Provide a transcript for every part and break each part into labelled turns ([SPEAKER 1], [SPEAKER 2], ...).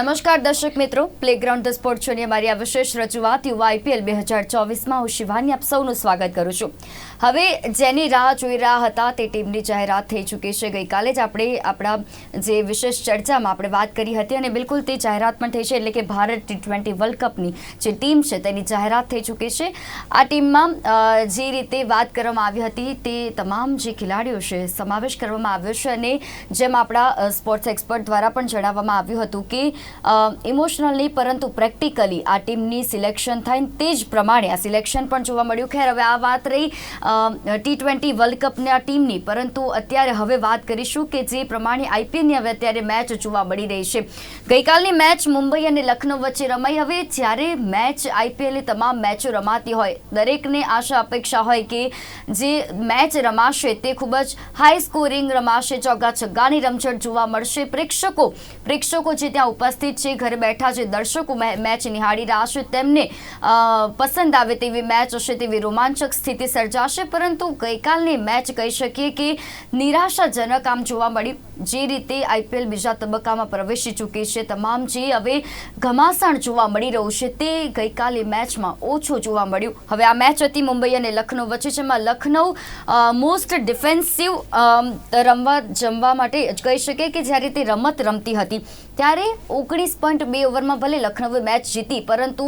[SPEAKER 1] નમસ્કાર દર્શક મિત્રો. પ્લેગ્રાઉન્ડ ધ સ્પોર્ટ શોની અમારી આ વિશેષ રજૂઆત યુવા આઈપીએલ બે હજાર ચોવીસમાં હું શિવાની આપ સૌનું સ્વાગત કરું છું. હવે જેની રાહ જોઈ રહ્યા હતા તે ટીમની જાહેરાત થઈ ચૂકી છે. ગઈકાલે જ આપણે આપણા જે વિશેષ ચર્ચામાં આપણે વાત કરી હતી અને બિલકુલ તે જાહેરાત પણ થઈ છે. એટલે કે ભારત ટી ટ્વેન્ટી વર્લ્ડ કપની જે ટીમ છે તેની જાહેરાત થઈ ચૂકી છે. આ ટીમમાં જે રીતે વાત કરવામાં આવી હતી તે તમામ જે ખેલાડીઓ છે સમાવેશ કરવામાં આવ્યો છે અને જેમ આપણા સ્પોર્ટ્સ એક્સપર્ટ દ્વારા પણ જણાવવામાં આવ્યું હતું કે ઇમોશનલી પરંતુ પ્રેક્ટિકલી આ ટીમની સિલેક્શન થાય તે જ પ્રમાણે આ સિલેક્શન પણ જોવા મળ્યું. ખેર, હવે આ વાત રહી ટી ટ્વેન્ટી વર્લ્ડ કપની ટીમની. પરંતુ અત્યારે હવે વાત કરીશું કે જે પ્રમાણે આઈપીએલની હવે અત્યારે મેચ જોવા મળી રહી છે. ગઈકાલની મેચ મુંબઈ અને લખનૌ વચ્ચે રમાઈ. હવે જ્યારે મેચ આઈપીએલની તમામ મેચો રમાતી હોય, દરેકને આશા અપેક્ષા હોય કે જે મેચ રમાશે તે ખૂબ જ હાઈ સ્કોરિંગ રમાશે. ચોગ્ગા છગ્ગાની રમઝટ જોવા મળશે. પ્રેક્ષકો પ્રેક્ષકો જે ત્યાં ઉપસ્થિત છે, ઘરે બેઠા જે દર્શકો મેચ નિહાળી રહ્યા છે, તેમને પસંદ આવે તેવી મેચ હશે તેવી રોમાંચક સ્થિતિ સર્જાશે. પરંતુ ગઈકાલની મેચ કહી શકીએ કે નિરાશાજનક આમ જોવા મળ્યું જે રીતે આઈપીએલ બીજા તબક્કામાં પ્રવેશી ચૂકી છે, તમામ જે હવે ઘમાસાણ જોવા મળી રહ્યું છે, તે ગઈકાલે મેચમાં ઓછું જોવા મળ્યું. હવે આ મેચ હતી મુંબઈ અને લખનૌ વચ્ચે, જેમાં લખનૌ મોસ્ટ ડિફેન્સિવ રમવા, જમવા માટે કહી શકે કે જ્યારે તે રમત રમતી હતી. ત્યારે ઓગણીસ પોઈન્ટ બે ઓવરમાં ભલે લખનૌએ મેચ જીતી, પરંતુ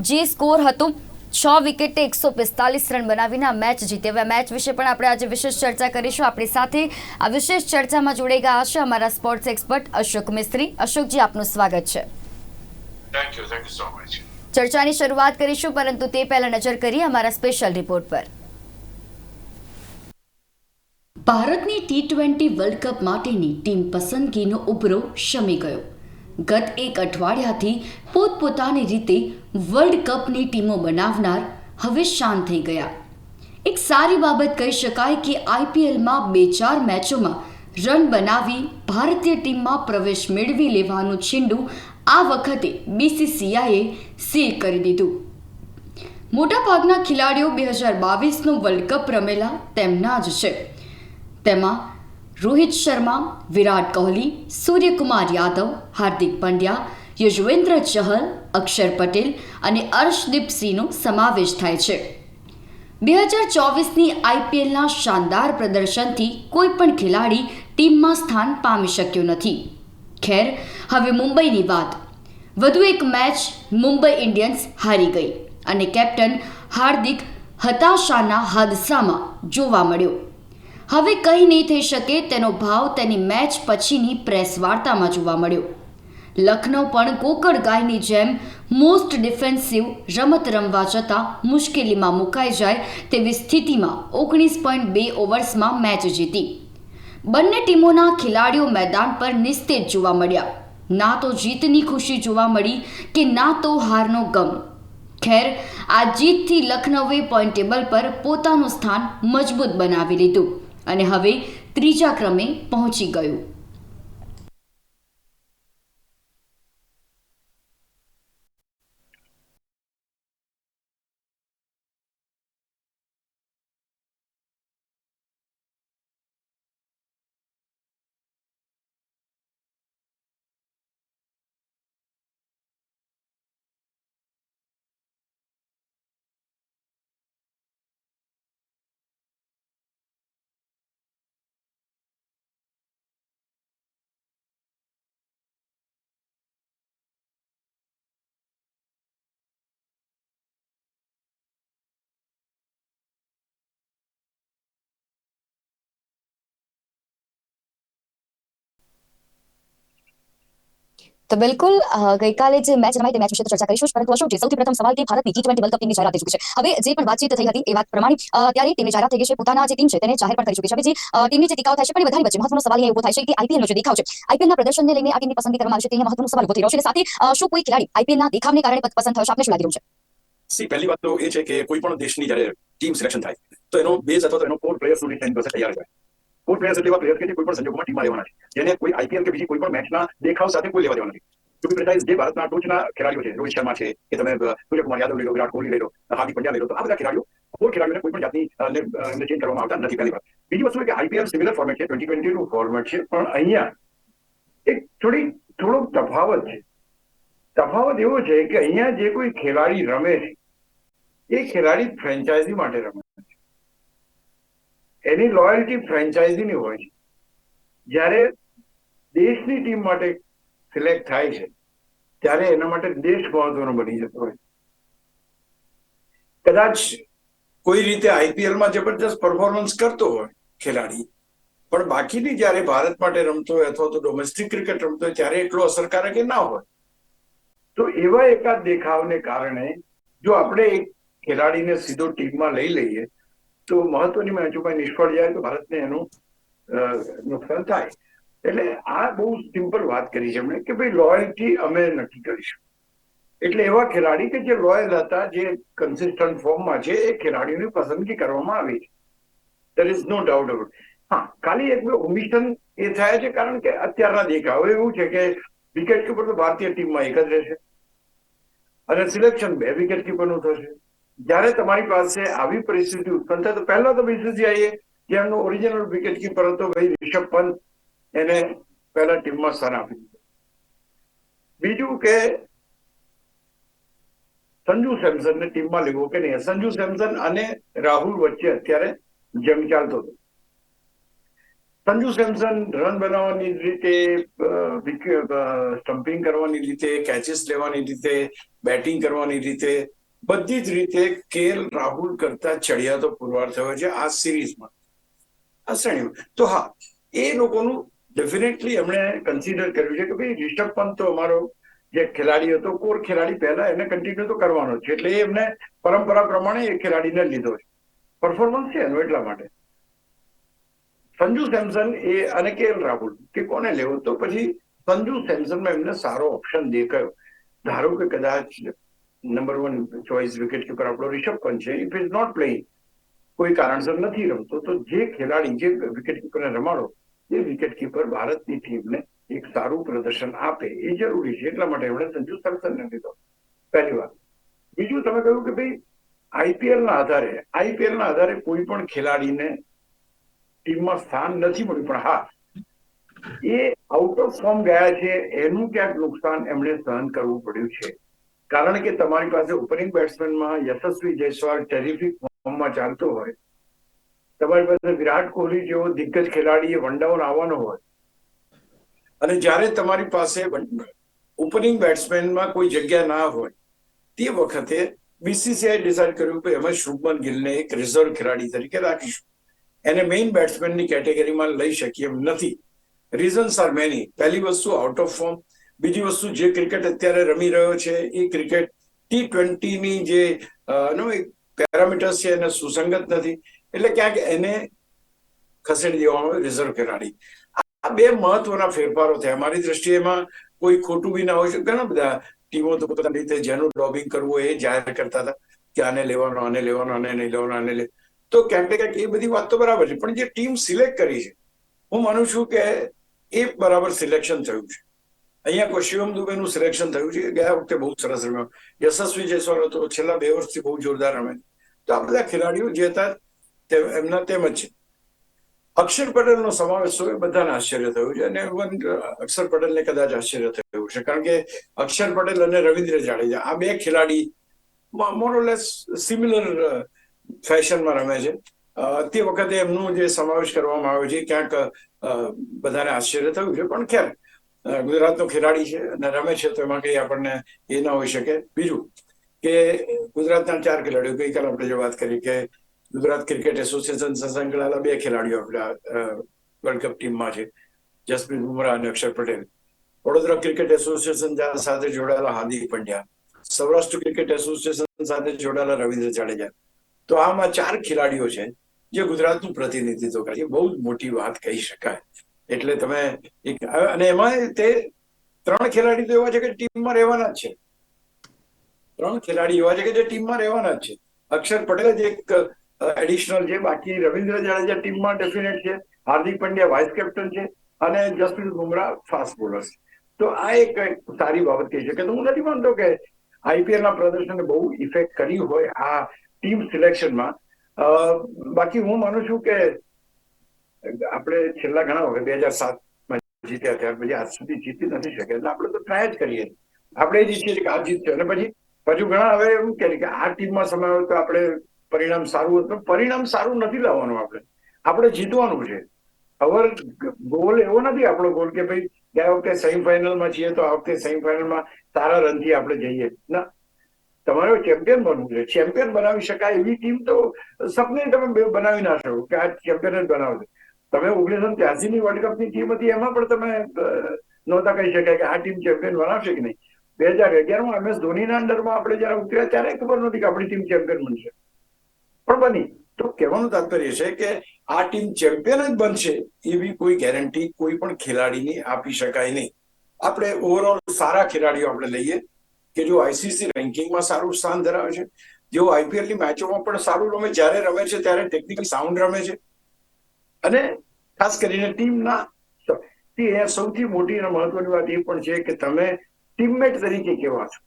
[SPEAKER 1] જે સ્કોર હતો છ વિકેટે એકસો પિસ્તાલીસ રન બનાવીને આ મેચ જીતી. હવે આ મેચ વિશે પણ આપણે આજે વિશેષ ચર્ચા કરીશું. આપણી સાથે આ વિશેષ ચર્ચામાં જોડાઈ ગયા હશે અમારા સ્પોર્ટ્સ એક્સપર્ટ અશોક મિસ્ત્રી. અશોકજી આપનું સ્વાગત છે. ચર્ચાની શરૂઆત કરીશું પરંતુ તે પહેલા નજર કરીએ અમારા સ્પેશિયલ રિપોર્ટ પર. ભારતની ટી ટ્વેન્ટી વર્લ્ડ કપ માટેની ટીમ પસંદગીનો ઉભરો શમી ગયો. ગત એક અઠવાડિયાથી પોતપોતાની રીતે વર્લ્ડ કપની ટીમો બનાવનાર હવે શાંત થઈ ગયા. એક સારી બાબત કહી શકાય કે આઈપીએલમાં બે ચાર મેચોમાં રન બનાવી ભારતીય ટીમમાં પ્રવેશ મેળવી લેવાનું છીંડું આ વખતે બીસીસીઆઈએ સીલ કરી દીધું. મોટાભાગના ખેલાડીઓ બે હજાર બાવીસનો વર્લ્ડ કપ રમેલા તેમના જ છે. તેમાં રોહિત શર્મા, વિરાટ કોહલી, સૂર્યકુમાર યાદવ, હાર્દિક પંડ્યા, યજવેન્દ્ર ચહલ, અક્ષર પટેલ અને અર્શદીપ સિંહનો સમાવેશ થાય છે. બે હજાર ચોવીસની આઈપીએલના શાનદાર પ્રદર્શનથી કોઈ પણ ખેલાડી ટીમમાં સ્થાન પામી શક્યો નથી. ખેર, હવે મુંબઈની વાત. વધુ એક મેચ મુંબઈ ઇન્ડિયન્સ હારી ગઈ અને કેપ્ટન હાર્દિક હતાશાના હાદસામાં જોવા મળ્યો. હવે કંઈ નહીં થઈ શકે તેનો ભાવ તેની મેચ પછીની પ્રેસ વાર્તામાં જોવા મળ્યો. લખનૌ પણ કોકડ ગાયની જેમ મોસ્ટ ડિફેન્સિવ રમત રમવા જતાં મુશ્કેલીમાં મુકાઈ જાય તેવી સ્થિતિમાં ઓગણીસ પોઈન્ટ બે ઓવર્સમાં મેચ જીતી. બંને ટીમોના ખેલાડીઓ મેદાન પર નિસ્તેજ જોવા મળ્યા. ના તો જીતની ખુશી જોવા મળી કે ના તો હારનો ગમ. ખેર, આ જીતથી લખનૌએ પોઈન્ટ ટેબલ પર પોતાનું સ્થાન મજબૂત બનાવી લીધું. અને હવે ત્રીજા ક્રમે પહોંચી ગયું. તો બિલકુલ ગઈકાલે જે મેચ રમાઈ તે મેચ વિશે ચર્ચા કરીશું પરંતુ અશોકજી સૌથી પ્રથમ સવાલ કે ભારતની ટી ટ્વેન્ટી વર્લ્ડ કપની જાહેરાત થઈ ચૂકી છે. હવે જે પણ વાતચીત થઈ હતી એ વાત પ્રમાણે ત્યારે ટીમની જાહેરાત થઈ ગઈ છે. પોતાના જે ટીમ છે તેને જાહેર પણ કરી ચૂકી છે. હવે જે ટીમની જે ટીકાઓ થાય છે, પણ વધારે વચ્ચે મહત્વનો સવાલ એ થાય છે કે આઈપીએલનો જે દેખાવ છે આઈપીએલના પ્રદર્શનને લઈને આ ટીમની પસંદગી કરવામાં આવશે તે મહત્વનો સવાલ ઊભો થઈ રહ્યો છે. અને સાથે શું કોઈ ખેલાડી આઈપીએલના દેખાવને કારણે પસંદ થયો છે? આપને શું લાગી રહ્યું છે?
[SPEAKER 2] સી, પહેલી વાત તો એ છે કે કોઈ પણ દેશની જ્યારે ટીમ સિલેક્શન થાય, તો એનો બેઝ અથવા તો એનો કોર પ્લેયર્સનું ટેન તૈયાર હોય. કોર પ્લેયર્સ એટલે એવા પ્લેયર કે જે કોઈ પણ સંજોગોમાં ટીમમાં રહેવાના છે. જેને કોઈ આઈપીએલ કે બીજી કોઈ પણ મેચના દેખાવ સાથે કોઈ લેવા દેવા નથી. ટુ જે ભારતના ટોચના ખેલાડીઓ છે, રોહિત શર્મા છે, કે તમે સૂર્યકુમાર યાદવ લઈ લો, વિરાટ કોહલી લઈ લો હાર્દિક પંડ્યા લઈ લો, તો આ બધા ખેલાડીઓ, કોઈ ખેલાડીઓને કોઈ પણ જાતની ચેન્જ કરવામાં આવતા નથી પહેલી વાત બીજી વસ્તુ કે આઈપીએલ સિમિલર ફોર્મેટ છે ટ્વેન્ટી ટ્વેન્ટી નું ફોર્મેટ છે, પણ અહીંયા એક થોડી, થોડો તફાવત છે.
[SPEAKER 3] તફાવત એવો છે કે અહીંયા જે કોઈ ખેલાડી રમે છે, એ ખેલાડી ફ્રેન્ચાઇઝી માટે રમે એની લોયલ્ટી ફ્રેન્ચાઇઝીની હોય છે. જ્યારે દેશની ટીમ માટે સિલેક્ટ થાય છે, ત્યારે એના માટે દેશ મહત્વનો બની જતો હોય
[SPEAKER 4] કદાચ કોઈ રીતે આઈપીએલમાં જબરજસ્ત પરફોર્મન્સ કરતો હોય ખેલાડી, પણ બાકીની જ્યારે ભારત માટે રમતો હોય અથવા તો ડોમેસ્ટિક ક્રિકેટ રમતો હોય, ત્યારે એટલો અસરકારક એ ના હોય.
[SPEAKER 3] તો એવા એકાદ દેખાવને કારણે જો આપણે એક ખેલાડીને સીધો ટીમમાં લઈ લઈએ તો મહત્વની મેચોમાં નિષ્ફળ જાય તો ભારતને એનું નુકસાન થાય. એટલે આ બહુ સિમ્પલ વાત કરી છે એમણે કે ભાઈ લોયલ્ટી અમે નક્કી કરીશું. એટલે એવા ખેલાડી કે જે લોયલ હતા, જે કન્સિસ્ટન્ટ ફોર્મમાં છે, એ ખેલાડીઓની પસંદગી કરવામાં આવી છે. There is no doubt about હા, ખાલી એક ઓમિશન એ થાય છે કારણ કે અત્યારના દેખાવ એવું છે કે વિકેટ કીપર તો ભારતીય ટીમમાં એક જ રહેશે. અને સિલેક્શન બે વિકેટ કીપરનું થશે. જ્યારે તમારી પાસે આવી પરિસ્થિતિ ઉત્પન્ન થાય, તો પહેલા તો બીસીસીઆઈએ જે ઓરિજિનલ વિકેટ કીપર હતો ભાઈ રિષભ પંત. એને પહેલા ટીમમાં સ્થાન આપી દીધું. બીજું કે સંજુ સેમસનને ટીમમાં લેવો કે નહીં? સંજુ સેમસન અને રાહુલ વચ્ચે અત્યારે જંગ ચાલતો હતો. સંજુ સેમસન રન બનાવવાની રીતે સ્ટમ્પિંગ કરવાની રીતે કેચીસ લેવાની રીતે બેટિંગ કરવાની રીતે બધી જ રીતે કેએલ રાહુલ કરતા ચડિયાતો પુરવાર થયો છે આ સિરીઝમાં. આ શ્રેણીમાં. તો હા, એ લોકોનું ડેફિનેટલી એમણે કન્સિડર કર્યું છે કે ભાઈ રિષભ પંત તો અમારો જે ખેલાડી હતો, કોર ખેલાડી પહેલા એને કન્ટિન્યુ તો કરવાનો છે. એટલે એમને પરંપરા પ્રમાણે એ ખેલાડીને લીધો છે. પરફોર્મન્સ છે એનો એટલા માટે. સંજુ સેમસન એ અને કેએલ રાહુલ, કે કોને લેવો? તો પછી સંજુ સેમસનમાં એમને સારો ઓપ્શન દેખાયો. ધારો કે કદાચ number one choice wicket keeper આપણો રિષભ પંત છે ઇફ ઇઝ નોટ પ્લેઇંગ કોઈ કારણસર નથી રમતો તો જે ખેલાડી જે વિકેટ કીપરને રમાડો એ વિકેટ કીપર ભારતની ટીમને એક સારું પ્રદર્શન આપે એ જરૂરી છે એટલા માટે એમણે સંજુ સેમસનને લીધો પહેલી વાત બીજું તમે કહ્યું કે ભાઈ આઈપીએલ ના આધારે આઈપીએલ ના આધારે કોઈ પણ ખેલાડીને ટીમમાં સ્થાન નથી મળ્યું પણ હા એ આઉટ ઓફ ફોર્મ ગયા છે એનું ક્યાંક નુકસાન એમણે સહન કરવું પડ્યું છે કારણ કે તમારી પાસે ઓપનિંગ બેટ્સમેનમાં યશસ્વી જયસ્વાલ ટેરિફિક ફોર્મમાં ચાલતો હોય, તમારી પાસે વિરાટ કોહલી જેવો દિગ્ગજ ખેલાડીએ વન ડાઉન આવવાનો હોય,
[SPEAKER 4] અને જ્યારે તમારી પાસે ઓપનિંગ બેટ્સમેનમાં કોઈ જગ્યા ના હોય, તે વખતે બીસીસીઆઈ ડિસાઇડ કર્યું કે અમે શુભમન ગિલને એક રિઝર્વ ખેલાડી તરીકે રાખીશું. એને મેઇન બેટ્સમેનની કેટેગરીમાં લઈ શકીએ એમ નથી. રીઝન્સ આર મેની પહેલી વસ્તુ આઉટ ઓફ ફોર્મ બીજી વસ્તુ જે ક્રિકેટ અત્યારે રમી રહ્યો છે, એ ક્રિકેટ ટી ટ્વેન્ટીની જે નો પેરામીટર્સ છે એને સુસંગત નથી. એટલે ક્યાંક એને ખસેડી દેવામાં આવે રિઝર્વ ખેલાડી. આ બે મહત્વના ફેરફારો થયા. મારી દ્રષ્ટિએ એમાં કોઈ ખોટું બી ના હોય છે. ઘણા બધા ટીમો તો પોતાની રીતે જેનું લોબિંગ કરવું એ જાહેર કરતા હતા કે આને લેવાનો આને લેવાનો, આને નહીં લેવાનો, આને લે. તો ક્યાંક ને ક્યાંક એ બધી વાત તો બરાબર છે. પણ જે ટીમ સિલેક્ટ કરી છે, હું માનું છું કે એ બરાબર સિલેક્શન થયું છે. અહીંયા કોશિવમ દુબેનું સિલેક્શન થયું છે. ગયા વખતે બહુ સરસ રમ્યો. યશસ્વી જયસ્વાલ હતો છેલ્લા બે વર્ષથી બહુ જોરદાર રમે તો આ બધા ખેલાડીઓ જે હતા એમના તેમ જ છે. અક્ષર પટેલનો સમાવેશ હોય બધાને આશ્ચર્ય થયું છે. અને ઇવન અક્ષર પટેલને કદાચ આશ્ચર્ય થયું છે કારણ કે અક્ષર પટેલ અને રવિન્દ્ર જાડેજા, આ બે ખેલાડી મોરોલેસ સિમિલર ફેશનમાં રમે છે. તે વખતે એમનું જે સમાવેશ કરવામાં આવ્યો છે ક્યાંક બધાને આશ્ચર્ય થયું છે. પણ ખેર ગુજરાતનો ખેલાડી છે અને રમે છે તો એમાં કંઈ આપણને એ ના હોઈ શકે. બીજું કે ગુજરાતના ચાર ખેલાડીઓ, ગઈકાલે આપણે જે વાત કરી કે ગુજરાત ક્રિકેટ એસોસિએશન સંકળાયેલા બે ખેલાડીઓ આપણા વર્લ્ડ કપ ટીમમાં છે. જસપ્રીત બુમરાહ અને અક્ષર પટેલ. વડોદરા ક્રિકેટ એસોસિએશન સાથે જોડાયેલા હાર્દિક પંડ્યા. સૌરાષ્ટ્ર ક્રિકેટ એસોસિએશન સાથે જોડાયેલા રવિન્દ્ર જાડેજા. તો આમાં ચાર ખેલાડીઓ છે જે ગુજરાતનું પ્રતિનિધિત્વ કરે છે. બહુ જ મોટી વાત કહી શકાય. એટલે તમે અને એમાં તે ત્રણ ખેલાડી તો એવા છે કે ટીમમાં રહેવાના જ છે. ત્રણ ખેલાડી એવા છે કે જે ટીમમાં રહેવાના જ છે. અક્ષર પટેલ જ એક એડિશનલ છે. બાકી રવિન્દ્ર જાડેજા ટીમમાં ડેફિનેટ છે. હાર્દિક પંડ્યા વાઇસ કેપ્ટન છે. અને જસપ્રીત બુમરાહ ફાસ્ટ બોલર છે. તો આ એક સારી બાબત કહી શકે તો હું નથી માનતો કે આઈપીએલ ના પ્રદર્શને બહુ ઇફેક્ટ કરી હોય આ ટીમ સિલેક્શનમાં બાકી હું માનું છું કે આપણે છેલ્લા ઘણા વખત, બે હજાર સાતમાં જીત્યા ત્યાર પછી આજ સુધી જીતી નથી શકે એટલે આપણે તો ટ્રાય જ કરીએ. આપણે જ ઈચ્છીએ કે આ જીતશે અને પછી પછી ઘણા હવે એવું કહે કે આ ટીમમાં સમાયો તો આપણે પરિણામ સારું હતું. પરિણામ સારું નથી લાવવાનું આપણે. આપણે જીતવાનું છે. અવર ગોલ એવો નથી આપણો ગોલ કે ભાઈ, ગયા વખતે સેમીફાઇનલમાં છીએ તો આ વખતે સેમીફાઇનલમાં સારા રનથી આપણે જઈએ. ના. તમારે ચેમ્પિયન બનવું છે. ચેમ્પિયન બનાવી શકાય એવી ટીમ તો સપને તમે બનાવી ના શકો કે આ ચેમ્પિયન જ બનાવશે. તમે ઓગણીસો ત્યાસી ની વર્લ્ડ કપની ટીમ હતી, એમાં પણ તમે નહોતા કહી શકાય કે આ ટીમ ચેમ્પિયન બનાવશે કે નહીં. બે હજાર અગિયારમાં એમ એસ ધોનીના અંડરમાં આપણે જયારે ઉતર્યા, ત્યારે ખબર નહોતી કે આપણી ટીમ ચેમ્પિયન બનશે. પણ બની.
[SPEAKER 5] તો કહેવાનું તાત્પર્ય છે કે આ ટીમ ચેમ્પિયન જ બનશે એવી કોઈ ગેરંટી કોઈ પણ ખેલાડીની આપી શકાય નહીં. આપણે ઓવરઓલ સારા ખેલાડીઓ આપણે લઈએ કે જો આઈસીસી રેન્કિંગમાં સારું સ્થાન ધરાવે છે. જેઓ આઈપીએલની મેચોમાં પણ સારું રમે, જ્યારે રમે છે, ત્યારે ટેકનિકલ સાઉન્ડ રમે છે.
[SPEAKER 4] અને ખાસ કરીને ટીમના સૌથી મોટી અને મહત્વની વાત એ પણ છે કે તમે ટીમમેટ તરીકે કેવા છો.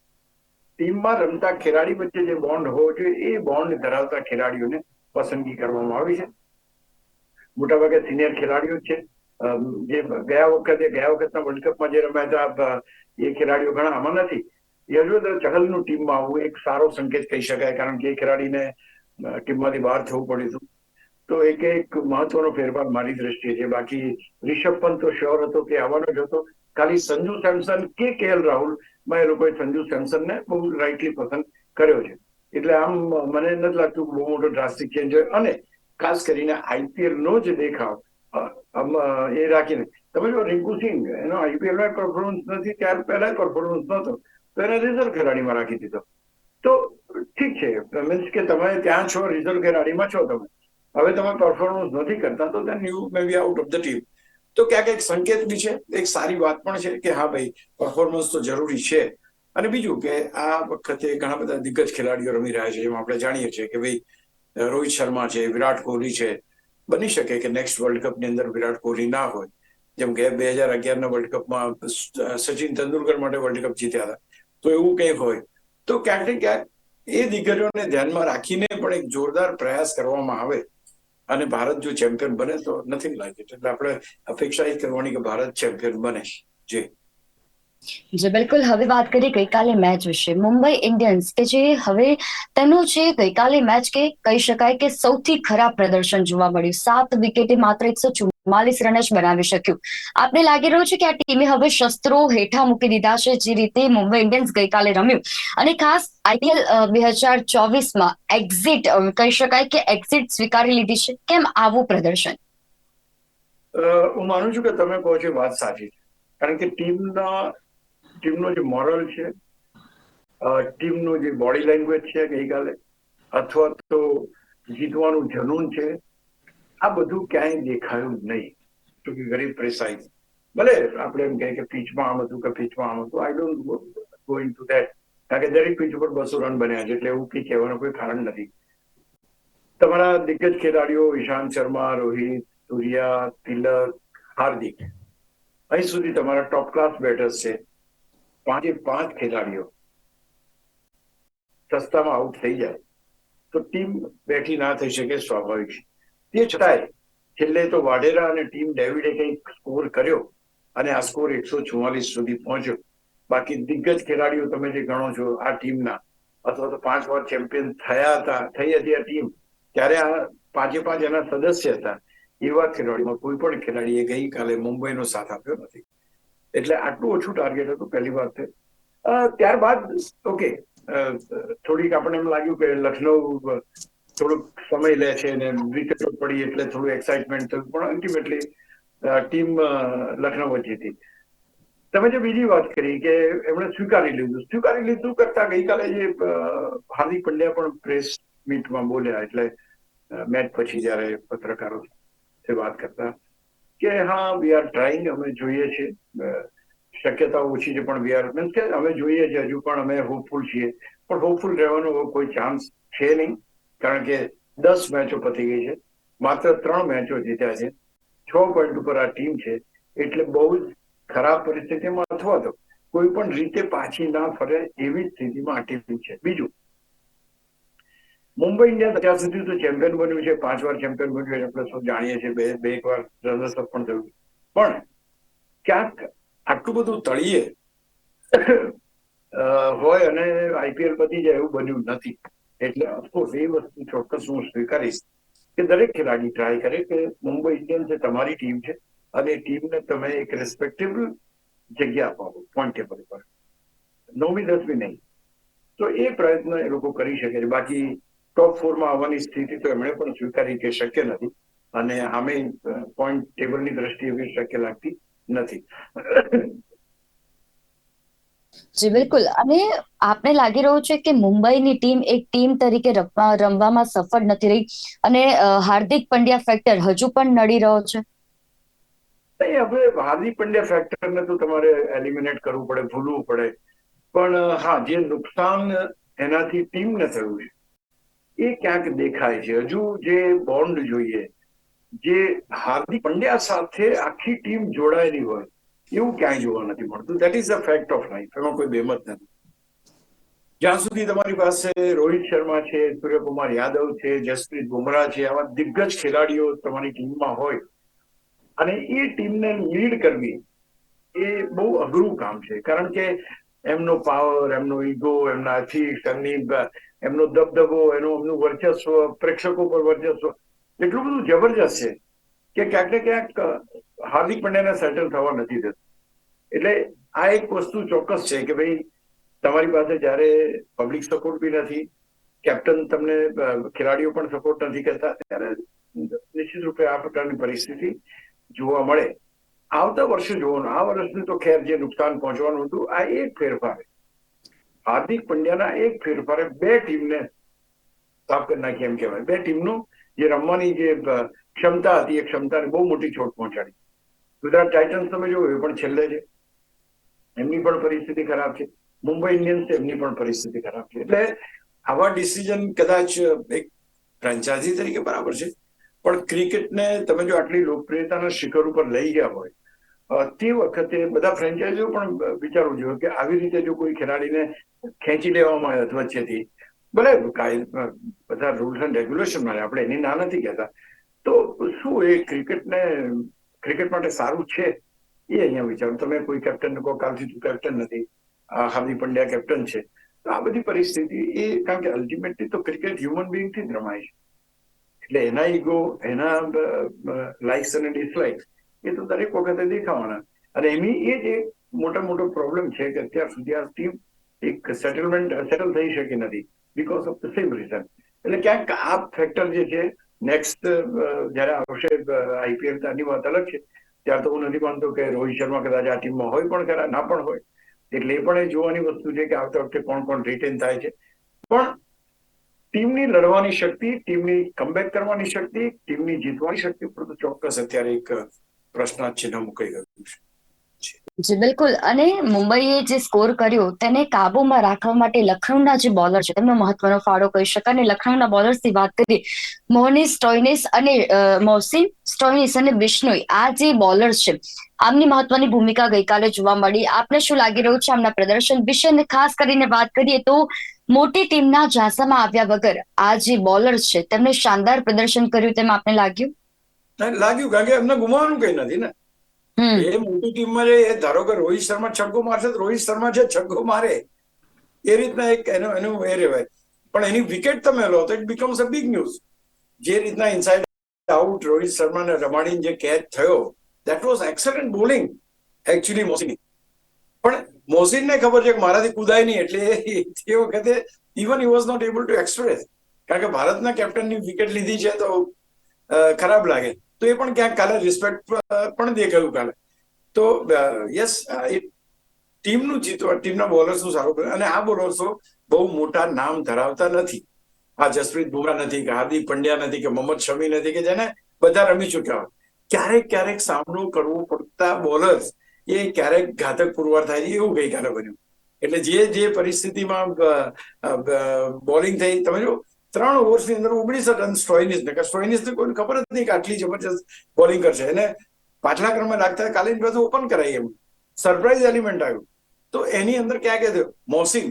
[SPEAKER 4] ટીમમાં રમતા ખેલાડી વચ્ચે જે બોન્ડ હોવો જોઈએ, એ બોન્ડ ધરાવતા ખેલાડીઓને પસંદગી કરવામાં આવી છે. મોટાભાગે સિનિયર ખેલાડીઓ છે. જે ગયા વખતે, ગયા વખતના વર્લ્ડ કપમાં જે રમ્યા હતા એ ખેલાડીઓ ઘણા આમાં નથી. યજવેન્દ્ર ચહલનું ટીમમાં આવવું એક સારો સંકેત કહી શકાય, કારણ કે એ ખેલાડીને ટીમમાંથી બહાર થવું પડ્યું હતું. તો એક એક મહત્વનો ફેરફાર મારી દ્રષ્ટિએ છે. બાકી રિષભ પંત તો શ્યોર હતો કે આવવાનો જ હતો. ખાલી સંજુ સેમસન કે કે એલ રાહુલ, માં એ લોકોએ સંજુ સેમસનને બહુ રાઇટલી પસંદ કર્યો છે. એટલે આમ મને નથી લાગતું બહુ મોટો ડ્રાસ્ટિક ચેન્જ હોય. અને ખાસ કરીને આઈપીએલ નો જ દેખાવ એ રાખીને. તમે જો રિંકુ સિંહ એનો આઈપીએલમાં પરફોર્મન્સ નથી, ત્યાર પહેલા પરફોર્મન્સ નહોતો. તો એને રિઝર્વ ખેલાડીમાં રાખી દીધો. તો ઠીક છે. મીન્સ કે તમે ત્યાં છો રિઝર્વ ખેલાડીમાં છો તમે. હવે તમે પરફોર્મન્સ નથી કરતા, તો then you may be out of the team
[SPEAKER 5] તો ક્યાંક એક સંકેત બી છે, એક સારી વાત પણ છે કે હા ભાઈ પરફોર્મન્સ તો જરૂરી છે. અને બીજું કે આ વખતે ઘણા બધા દિગ્ગજ ખેલાડીઓ રમી રહ્યા છે, જેમ આપણે જાણીએ છીએ કે ભાઈ, રોહિત શર્મા છે, વિરાટ કોહલી છે. બની શકે કે નેક્સ્ટ વર્લ્ડ કપની અંદર વિરાટ કોહલી ના હોય. જેમ કે બે હજાર અગિયારના વર્લ્ડ કપમાં સચિન તેંડુલકર માટે વર્લ્ડ કપ જીત્યા હતા. તો એવું કંઈક હોય. તો ક્યાંક ને ક્યાંક એ દીકરીઓને ધ્યાનમાં રાખીને પણ એક જોરદાર પ્રયાસ કરવામાં આવે. અને ભારત જો ચેમ્પિયન બને તો નથી લાગે એટલે આપણે અપેક્ષા એ કરવાની કે ભારત ચેમ્પિયન બને. જે.
[SPEAKER 1] જે બિલકુલ હવે વાત કરીએ ગઈકાલે મેચ વિશે. મુંબઈ ઇન્ડિયન્સ કે જે હવે તેનું છે ગઈકાલે મેચ કે કહી શકાય કે સૌથી ખરાબ પ્રદર્શન જોવા મળ્યું. સાત વિકેટે માત્ર એકસો ચુમ્માલીસ રન જ બનાવી શક્યું. આપણે લાગી રહ્યું છે કે આ ટીમે હવે શસ્ત્રો હેઠા મૂકી દીધા છે, જે રીતે મુંબઈ ઇન્ડિયન્સ ગઈકાલે રમ્યું. અને ખાસ આઈપીએલ બે હજાર ચોવીસમાં એક્ઝિટ કહી શકાય કે એક્ઝિટ સ્વીકારી લીધી છે. કેમ આવું પ્રદર્શન?
[SPEAKER 4] હું માનું છું કે તમે કહો છો વાત સાચી છે. કારણ કે ટીમના ટીમનો જે મોરલ છે ટીમનું જે બોડી લેંગ્વેજ છે ગઈકાલે અથવા તો જીતવાનું જનૂન છે, આ બધું ક્યાંય દેખાયું નહીં. તો કે વેરી પ્રિસાઇઝ. ભલે આપણે એમ કહીએ કે પીચમાં આમ હતું કે પીચમાં આમ હતું I don't go into that કારણ કે દરેક પીચ ઉપર બસો રન બન્યા છે, એટલે એવું કંઈ કહેવાનું કોઈ કારણ નથી. તમારા દિગ્ગજ ખેલાડીઓ ઈશાંત શર્મા, રોહિત સૂર્યા તિલક, હાર્દિક, અહીં સુધી તમારા ટોપ ક્લાસ બેટર્સ છે. પાંચે પાંચ ખેલાડીઓ. સસ્તામાં આઉટ થઈ જાય. તો ટીમ બેઠી ના થઈ શકે સ્વાભાવિક. તે છતાંય છેલ્લે તો વાઢેરા અને ટીમ ડેવિડે કંઈક સ્કોર કર્યો અને આ સ્કોર એકસો ચુમ્માલીસ સુધી પહોંચ્યો. બાકી દિગ્ગજ ખેલાડીઓ તમે જે ગણો છો આ ટીમના, અથવા તો પાંચ વાર ચેમ્પિયન થયા હતા, થઈ હતી આ ટીમ, ત્યારે આ પાંચે પાંચ એના સદસ્ય હતા. એવા ખેલાડીમાં કોઈ પણ ખેલાડીએ ગઈકાલે મુંબઈનો સાથ આપ્યો નથી. એટલે આટલું ઓછું ટાર્ગેટ હતું પહેલી વાત ત્યારબાદ ઓકે થોડીક આપણને એમ લાગ્યું કે લખનઉ થોડોક સમય લે છે અને વિકેટો પડી એટલે થોડું એક્સાઇટમેન્ટ થયું. પણ અલ્ટિમેટલી ટીમ લખનઉ જ હતી. તમે જે બીજી વાત કરી કે એમણે સ્વીકારી લીધું. સ્વીકારી લીધું કરતા ગઈકાલે જે હાર્દિક પંડ્યા પણ પ્રેસ મીટમાં બોલ્યા એટલે મેચ પછી જયારે પત્રકારો વાત કરતા. કે હા વી આર ટ્રાઈંગ અમે જોઈએ છીએ શક્યતા ઓછી છે, પણ વી આર મીન્સ કે અમે જોઈએ છીએ હજુ પણ અમે હોપફુલ છીએ. પણ હોપફુલ રહેવાનો કોઈ ચાન્સ છે નહીં, કારણ કે દસ મેચો પતી ગઈ છે. માત્ર ત્રણ મેચો જીત્યા છે. છ પોઈન્ટ ઉપર આ ટીમ છે. એટલે બહુ જ ખરાબ પરિસ્થિતિમાં અથવા તો કોઈ પણ રીતે પાછી ના ફરે એવી સ્થિતિમાં આ ટીમ છે. બીજું મુંબઈ ઇન્ડિયન્સ અત્યાર સુધી તો ચેમ્પિયન બન્યું છે, પાંચ વાર ચેમ્પિયન બન્યું છે, આપણે સૌ જાણીએ છીએ, બે બે એક વાર રનર્સ અપ પણ થયું પણ ક્યાંક
[SPEAKER 5] આટલું બધું તળિયે
[SPEAKER 4] હોય અને આઈપીએલ પતી જાય એવું બન્યું નથી. એટલે ઓફકોર્સ એ વસ્તુ ચોક્કસ હું સ્વીકારીશ કે દરેક ખેલાડી ટ્રાય કરે કે મુંબઈ ઇન્ડિયન્સ એ તમારી ટીમ છે અને ટીમને તમે એક રેસ્પેક્ટેબલ જગ્યા અપાવો પોઈન્ટ ટેબલ પર. નવમી, દસમી નહીં. તો એ પ્રયત્ન એ લોકો કરી શકે છે. બાકી ટોપ ફોરમાં આવવાની સ્થિતિ તો એમણે પણ સ્વીકારી કે શક્ય નથી. અને આમે પોઈન્ટ ટેબલની દ્રષ્ટિએ બી શક્ય લાગતી નથી.
[SPEAKER 1] જી બિલકુલ. અને આપને લાગી રહ્યું છે કે મુંબઈની ટીમ એક ટીમ તરીકે રમવામાં સફળ નથી રહી. અને હાર્દિક પંડ્યા ફેક્ટર હજુ પણ નડી રહ્યો છે?
[SPEAKER 4] નહીં હવે હાર્દિક પંડ્યા ફેક્ટરને તો તમારે એલિમિનેટ કરવું પડે ભૂલવું પડે. પણ હા જે નુકસાન એનાથી ટીમને થયું છે એ ક્યાંક દેખાય છે. હજુ જે બોન્ડ જોઈએ, જે હાર્દિક પંડ્યા સાથે આખી ટીમ જોડાયેલી હોય, એવું ક્યાંય જોવા નથી મળતું. That is a fact of life એમાં કોઈ બેમત નથી. જ્યાં સુધી તમારી પાસે રોહિત શર્મા છે, સૂર્યકુમાર યાદવ છે, જસપ્રીત બુમરાહ છે, આવા દિગ્ગજ ખેલાડીઓ તમારી ટીમમાં હોય, અને એ ટીમને લીડ કરવી એ બહુ અઘરું કામ છે. કારણ કે એમનો પાવર એમનો ઈગો એમના એથિક્સ એમની એમનો દબદબો, એનું એમનું વર્ચસ્વ, પ્રેક્ષકો પર વર્ચસ્વ, એટલું બધું જબરજસ્ત છે કે ક્યાંક ને ક્યાંક હાર્દિક પંડ્યાને સેટલ થવા નથી દેતું. એટલે આ એક વસ્તુ ચોક્કસ છે કે ભાઈ, તમારી પાસે જ્યારે પબ્લિક સપોર્ટ બી નથી કેપ્ટન તમને ખેલાડીઓ પણ સપોર્ટ નથી કરતા, ત્યારે નિશ્ચિત રૂપે આ પ્રકારની પરિસ્થિતિ જોવા મળે. આવતા વર્ષે જોવાનું, આ વર્ષનું તો ખેર જે નુકસાન પહોંચવાનું હતું, આ એક ફેરફાર હાર્દિક પંડ્યાના એક ફેરફારે બે ટીમને સાફ કરી નાખી એમ કહેવાય. બે ટીમનું જે રમવાની જે ક્ષમતા હતી, એ ક્ષમતાને બહુ મોટી ચોટ પહોંચાડી. ગુજરાત ટાઇટન્સ તમે જોયું એ પણ છેલ્લે છે. એમની પણ પરિસ્થિતિ ખરાબ છે. મુંબઈ ઇન્ડિયન્સ એમની પણ પરિસ્થિતિ ખરાબ છે. એટલે
[SPEAKER 6] આવા ડિસિઝન કદાચ એક ફ્રેન્ચાઇઝી તરીકે બરાબર છે.
[SPEAKER 4] પણ ક્રિકેટને તમે જો આટલી લોકપ્રિયતાના શિખર ઉપર લઈ ગયા હોય તે વખતે બધા ફ્રેન્ચાઇઝીઓ પણ વિચારવું જોઈએ કે આવી રીતે જો કોઈ ખેલાડીને ખેંચી લેવામાં આવે વચ્ચેથી ભલે બધા રૂલ્સ એન્ડ રેગ્યુલેશન મળે આપણે એની ના નથી કહેતા. તો શું એ ક્રિકેટને, ક્રિકેટ માટે સારું છે? એ અહીંયા વિચારો. તમે કોઈ કેપ્ટન કહો, કાલથી તું કેપ્ટન નથી. હાર્દિક પંડ્યા કેપ્ટન છે. તો આ બધી પરિસ્થિતિ એ, કારણ કે અલ્ટિમેટલી તો ક્રિકેટ હ્યુમન બિંગથી જ રમાય છે. એટલે એના ઈગો એના લાઇક્સ અને ડિસલાઇક્સ એ તો દરેક વખતે દેખાવાના. અને એની એ જ એક મોટા મોટો પ્રોબ્લેમ છે કે અત્યાર સુધી આ ટીમ એક સેટલમેન્ટ સેટલ થઈ શકી નથી because of the same reason એટલે ક્યાંક આ ફેક્ટર જે છે નેક્સ્ટ જયારે આવશે આઈપીએલ આની વાત અલગ છે. ત્યારે તો હું નથી માનતો કે રોહિત શર્મા કદાચ આ ટીમમાં હોય પણ ખરા, ના પણ હોય. એટલે એ પણ એ જોવાની વસ્તુ છે કે આવતા વખતે કોણ કોણ રિટેન થાય છે. પણ ટીમની લડવાની શક્તિ, ટીમની કમબેક કરવાની શક્તિ, ટીમની જીતવાની શક્તિ ઉપર તો ચોક્કસ અત્યારે એક પ્રશ્નાર્થ ચિહ્ન મુકાઈ ગયું છે.
[SPEAKER 1] જી, બિલકુલ. અને મુંબઈએ જે સ્કોર કર્યો, તેને કાબુમાં રાખવા માટે લખનૌના જે બોલર છે, તેમનો મહત્વનો ફાળો કહી શકાય. અને લખનૌના બોલર્સની વાત કરીએ મોહનીસ સ્ટોઇનિસ અને મોહસિન સ્ટોઇનિસ અને બિશ્નોઈ, આ જે બોલર્સ છે, આમની મહત્વની ભૂમિકા ગઈકાલે જોવા મળી. આપને શું લાગી રહ્યું છે આમના પ્રદર્શન વિશે? અને ખાસ કરીને વાત કરીએ તો, મોટી ટીમના ઝાંસામાં આવ્યા વગર આ જે બોલર્સ છે તેમણે શાનદાર પ્રદર્શન કર્યું તેમ આપને લાગ્યું?
[SPEAKER 6] લાગ્યું કારણ કે એમને ગુમાવવાનું કઈ નથી ને? એ મોટી ટીમમાં એ ધારો કે રોહિત શર્મા છગ્ગો મારશે તો રોહિત શર્મા જે છગ્ગો મારે એ રીતના એક એનું એનું એ રહેવાય. પણ એની વિકેટ તમે લો તો it becomes a big news જે રીતના ઇનસાઇડ આઉટ રોહિત શર્માને રમાડીને જે કેચ થયો that was excellent bowling actually મોસીની. પણ મોસીનને ખબર છે કે મારાથી કુદાય નહીં એટલે એ વખતે even he was not able to express કારણ કે ભારતના કેપ્ટનની વિકેટ લીધી છે તો ખરાબ લાગે. તો એ પણ ક્યાંક કાલે રિસ્પેક્ટ પણ દેખાયું કાલે. તો યસ ટીમનું જીતવા ટીમના બોલર્સનું સારું કર્યું. અને આ બોલર્સો બહુ મોટા નામ ધરાવતા નથી. આ જસપ્રીત બુમરાહ નથી કે હાર્દિક પંડ્યા નથી કે મોહમ્મદ શમી નથી કે જેને બધા રમી ચુક્યા હોય. ક્યારેક ક્યારેક સામનો કરવો પડતા બોલર્સ એ ક્યારેક ઘાતક પુરવાર થાય છે, એવું ગઈકાલે બન્યું. એટલે જે જે પરિસ્થિતિમાં બોલિંગ થઈ, તમે જો ત્રણ ઓવર્સની અંદર ઓગણીસ રન સ્ટોઇનિસ ને સ્ટોઇનિસ ને કોઈને ખબર જ નહીં કે આટલી જબરજસ્ત બોલિંગ કરશે. એને પાછલા ક્રમમાં રાખતા કાલે બધું ઓપન કરાય એમ. સરપ્રાઇઝ એલિમેન્ટ આવ્યું. તો એની અંદર ક્યાં કહે થયો? મોસિન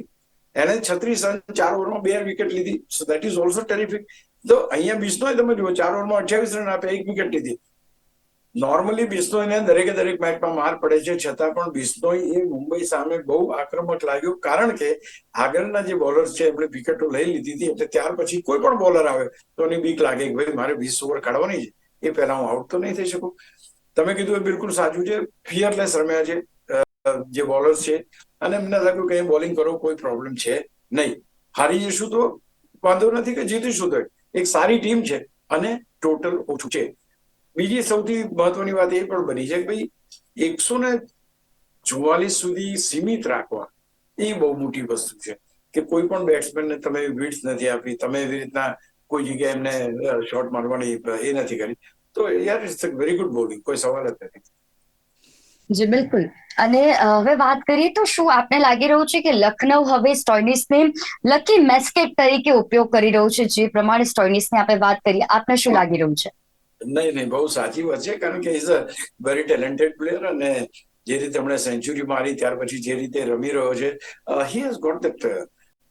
[SPEAKER 6] એને છત્રીસ રન, ચાર ઓવરમાં બે વિકેટ લીધી. So that is also terrific તો અહીંયા બિસ્નોય તમે જુઓ, ચાર ઓવરમાં અઠ્યાવીસ રન આપે, એક વિકેટ લીધી.
[SPEAKER 4] નોર્મલી બિશ્નોઈને દરેકે દરેક મેચમાં માર પડે છે. છતાં પણ બિસ્નોઈ એ મુંબઈ સામે બહુ આક્રમક લાગ્યું. કારણ કે આગળના જે બોલર્સ છે, એમણે વિકેટો લઈ લીધી હતી એટલે ત્યાર પછી કોઈ પણ બોલર આવે તો એની બીક લાગે કે ભાઈ મારે વીસ ઓવર કાઢવાની છે. એ પહેલા હું આઉટ તો નહીં થઈ શકું. તમે કીધું એ બિલકુલ સાચું છે. ફિયરલેસ રમ્યા છે જે બોલર્સ છે. અને એમને લાગ્યું કે બોલિંગ કરો, કોઈ પ્રોબ્લેમ છે નહીં. હારી જઈશું તો વાંધો નથી કે જીતીશું તો એક સારી ટીમ છે અને ટોટલ ઓછું છે. બીજી સૌથી મહત્વની વાત એ પણ બની છે કે ભાઈ, એકસો ને ચુવાલીસ સુધી સીમિત રાખવા એ બહુ મોટી વસ્તુ છે કે કોઈ પણ બેટ્સમેનને તમે વિડ્સ નથી આપી, તમે એવી રીતના કોઈ જગ્યાએ એમને શોટ મારવાની એ નથી કરી. તો યાર ઇટ્સ વેરી ગુડ બોલિંગ કોઈ સવાલ જ નથી.
[SPEAKER 1] જી, બિલકુલ. અને હવે વાત કરીએ તો શું આપને લાગી રહ્યું છે કે લખનઉ હવે સ્ટોઇનિસને લકી મેસ્કેટ તરીકે ઉપયોગ કરી રહ્યું છે? જે પ્રમાણે સ્ટોઇનિસની આપણે વાત કરીએ, આપને શું લાગી રહ્યું છે?
[SPEAKER 4] નહીં નહીં, બહુ સાચી વાત છે. કારણ કે is a very talented player અને જે રીતે હમણાં સેન્ચુરી મારી ત્યાર પછી જે રીતે રમી રહ્યો છે હી હેઝ ગોટ દેટ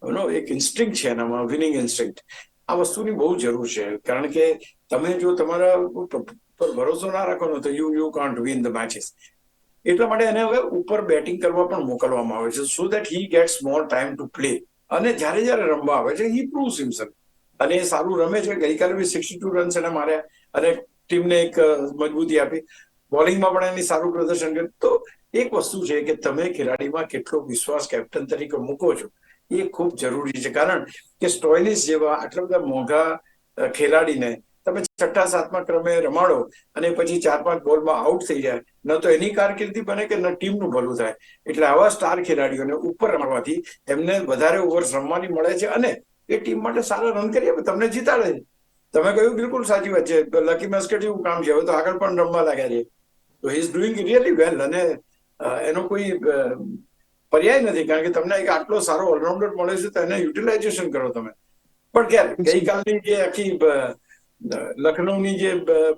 [SPEAKER 4] નો એક ઇન્સ્ટિંગ છે એનામાં વિનિંગ ઇન્સ્ટિંગ આ વસ્તુની બહુ જરૂર છે. કારણ કે તમે જો તમારા પર ભરોસો ના રાખો ને તો you you can't win the matches એટલા માટે એને હવે ઉપર બેટિંગ કરવા પણ મોકલવામાં આવે છે so that he gets more time to play અને જ્યારે જ્યારે રમવા આવે છે હી પ્રૂવ્સ હિમસેલ્ફ અને એ સારું રમે છે. ગઈકાલે બી સિક્સટી ટુ રન્સ એને માર્યા. અને ટીમને એક મજબૂતી આપી. બોલિંગમાં પણ એની સારું પ્રદર્શન કર્યું. તો એક વસ્તુ છે કે તમે ખેલાડીમાં કેટલો વિશ્વાસ કેપ્ટન તરીકે મૂકો છો, એ ખૂબ જરૂરી છે. કારણ કે સ્ટોઇનિસ જેવા આટલા બધા મોંઘા ખેલાડીને તમે છઠ્ઠા, સાતમા ક્રમે રમાડો અને પછી ચાર, પાંચ બોલમાં આઉટ થઈ જાય, ન તો એની કારકિર્દી બને કે ન ટીમનું ભલું થાય. એટલે આવા સ્ટાર ખેલાડીઓને ઉપર રમવાથી એમને વધારે ઓવર્સ રમવાની મળે છે અને એ ટીમ માટે સારા રન કરી તમને જીતાડે. છે તમે કહ્યું બિલકુલ સાચી વાત છે. લકી મેસ્કેટ એવું કામ છે. હવે તો આગળ પણ રમવા લાગ્યા છે. તો he is doing really well અને એનો કોઈ પર્યાય નથી. કારણ કે તમને એક આટલો સારો ઓલરાઉન્ડર મળે છે તો એને યુટિલાઇઝેશન કરો તમે. પણ ક્યારે? ગઈકાલની જે આખી લખનૌની જે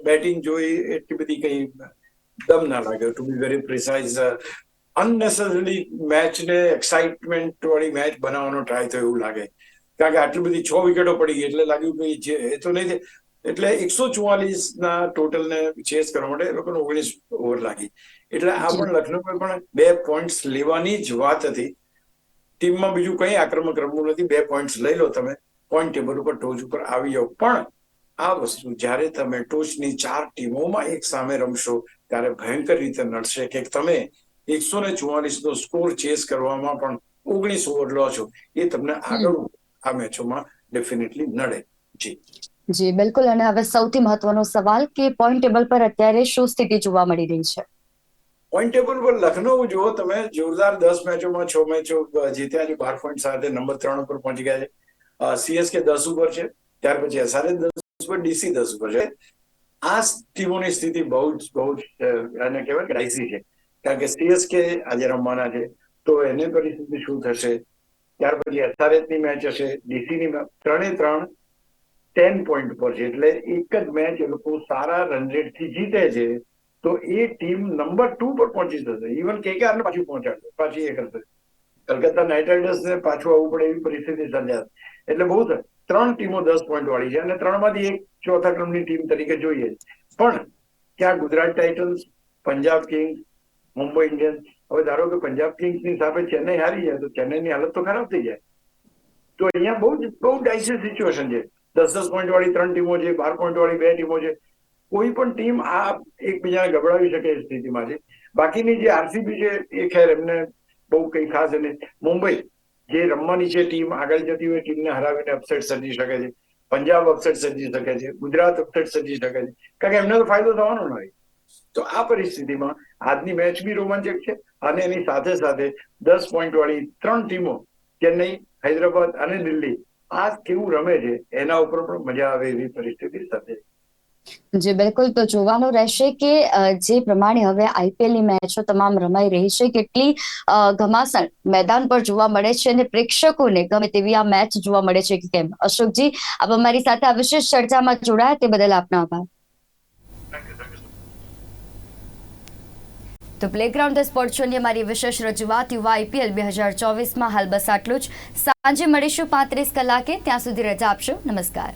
[SPEAKER 4] બેટિંગ જોઈ એટલી બધી કઈ દમ ના લાગ્યો to be very precise unnecessary મેચને excitement વાળી મેચ બનાવવાનો ટ્રાય થયો એવું લાગે. કારણ કે આટલી બધી છ વિકેટો પડી ગઈ એટલે લાગ્યું કે જે એ તો નહીં એટલે એકસો ચુવાલીસ ના ટોટલ ને ચેસ કરવા માટે લોકોને ઓગણીસ ઓવર લાગી. એટલે આ પણ લખનઉમાં પણ બે પોઈન્ટ્સ લેવાની જ વાત હતી. ટીમમાં બીજું કંઈ આક્રમક રમવું નથી. બે પોઈન્ટ્સ લઈ લો તમે. પોઈન્ટ ટેબલ ઉપર, ટોચ ઉપર આવી જાઓ. પણ આ વસ્તુ જ્યારે તમે ટોચની ચાર ટીમોમાં એક સામે રમશો, ત્યારે ભયંકર રીતે નડશે કે તમે એકસો ને ચુવાલીસ નો સ્કોર ચેસ કરવામાં પણ ઓગણીસ ઓવર લો છો. એ તમને આગળ આ મેચોમાં ડેફિનેટલી નડે. જી.
[SPEAKER 1] જી બિલકુલ. અને હવે સૌથી મહત્વનો સવાલ કે પોઈન્ટ ટેબલ પર અત્યારે શું સ્થિતિ જોવા મળી રહી છે?
[SPEAKER 4] પોઈન્ટ ટેબલ પર લખનઉ જુઓ તમે જોરદાર દસ મેચોમાં છ મેચો જીત્યા છે. બાર પોઈન્ટ સાથે નંબર ત્રણ ઉપર પહોંચી ગયા છે. સીએસકે દસ ઉપર છે. ત્યાર પછી એસઆરએ દસ ઉપર ડીસી દસ ઉપર છે. આ ટીમોની સ્થિતિ બહુ જ બહુ જ એને કહેવાય કે છે. કારણ કે સીએસકે આજે રમવાના છે. તો એની પરિસ્થિતિ શું થશે? ત્યાર પછી એસઆરએસની મેચ હશે, ડીસીની ત્રણે ત્રણ ટેન પોઈન્ટ પર છે. એટલે એક જ મેચ એ લોકો સારા રન રેટથી જીતે છે, તો એ ટીમ નંબર ટુ પર પહોંચી જશે. ઇવન કેકેઆર ને પાછું પહોંચાડશે, પાછી એ કરશે. કલકત્તા નાઇટ રાઇડર્સ ને પાછું આવવું પડે એવી પરિસ્થિતિ સર્જાશે. એટલે બહુ. ત્રણ ટીમો દસ પોઈન્ટ વાળી છે, અને ત્રણમાંથી એક ચોથા ક્રમની ટીમ તરીકે જોઈએ પણ ત્યાં Gujarat Titans Punjab Kings Mumbai Indians હવે ધારો કે પંજાબ કિંગ્સની સામે ચેન્નઈ હારી જાય, તો ચેન્નઈની હાલત તો ખરાબ થઈ જાય. તો અહીંયા બહુ જ, બહુ ડાયસી સિચ્યુએશન છે. દસ દસ પોઈન્ટ વાળી ત્રણ ટીમો છે, બાર પોઈન્ટ વાળી બે ટીમો છે. કોઈ પણ ટીમ આ એકબીજાને ગબડાવી શકે એ સ્થિતિમાં છે. બાકીની જે આરસીબી છે, એ ખેર એમને બહુ કઈ ખાસ એને મુંબઈ, જે રમવાની છે ટીમ આગળ જતી હોય, ટીમને હરાવીને અપસેટ સર્જી શકે છે. પંજાબ અપસેટ સર્જી શકે છે. ગુજરાત અપસેટ સર્જી શકે છે. કારણ કે એમને તો ફાયદો થવાનો નથી તો આ પરિસ્થિતિમાં આજની મેચ બી રોમાંચક છે અને એની સાથે સાથે દસ પોઈન્ટ વાળી ત્રણ ટીમો ચેન્નઈ, હૈદરાબાદ અને દિલ્હી આ કેવું રમે છે એના ઉપર પણ મજા આવે એવી પરિસ્થિતિ સાથે.
[SPEAKER 1] જી, બિલકુલ. તો જોવાનું રહેશે કે જે પ્રમાણે હવે આઈપીએલની મેચો તમામ રમાઈ રહી છે, કેટલી ઘમાસણ મેદાન પર જોવા મળે છે અને પ્રેક્ષકોને ગમે તેવી આ મેચ જોવા મળે છે કે કેમ? અશોકજી, આપ અમારી સાથે આ વિશેષ ચર્ચામાં જોડાયા તે બદલ આપનો આભાર. તો પ્લેગ્રાઉન્ડ સ્પોર્ટ શોની અમારી વિશેષ રજૂઆત, યુવા આઈપીએલ બે હજાર ચોવીસમાં. હાલ બસ આટલું જ. સાંજે મળીશું પાંત્રીસ કલાકે. ત્યાં સુધી રજા આપશો. નમસ્કાર.